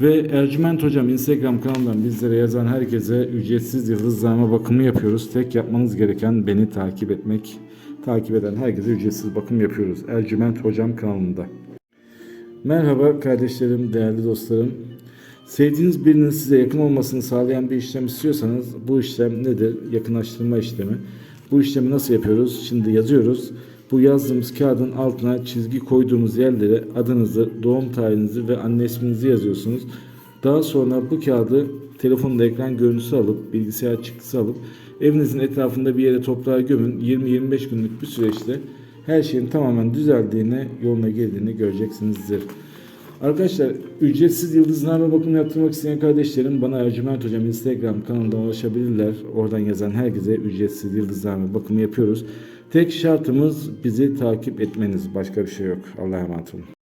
Ve Ercüment Hocam Instagram kanalından bizlere yazan herkese ücretsiz yıldızlama bakımı yapıyoruz. Tek yapmanız gereken beni takip etmek. Takip eden herkese ücretsiz bakım yapıyoruz. Ercüment Hocam kanalında. Merhaba kardeşlerim, değerli dostlarım. Sevdiğiniz birinin size yakın olmasını sağlayan bir işlem istiyorsanız bu işlem nedir? Yakınlaştırma işlemi. Bu işlemi nasıl yapıyoruz? Şimdi yazıyoruz. Bu yazdığımız kağıdın altına çizgi koyduğumuz yerlere adınızı, doğum tarihinizi ve anne isminizi yazıyorsunuz. Daha sonra bu kağıdı telefonda ekran görüntüsü alıp, bilgisayar çıktısı alıp evinizin etrafında bir yere toprağa gömün. 20-25 günlük bir süreçte her şeyin tamamen düzeldiğini, yoluna girdiğini göreceksinizdir. Arkadaşlar ücretsiz yıldızlarla bakım yaptırmak isteyen kardeşlerim bana Ercüment Hocam Instagram kanalından ulaşabilirler. Oradan yazan herkese ücretsiz yıldızlarla bakımı yapıyoruz. Tek şartımız bizi takip etmeniz. Başka bir şey yok. Allah'a emanet olun.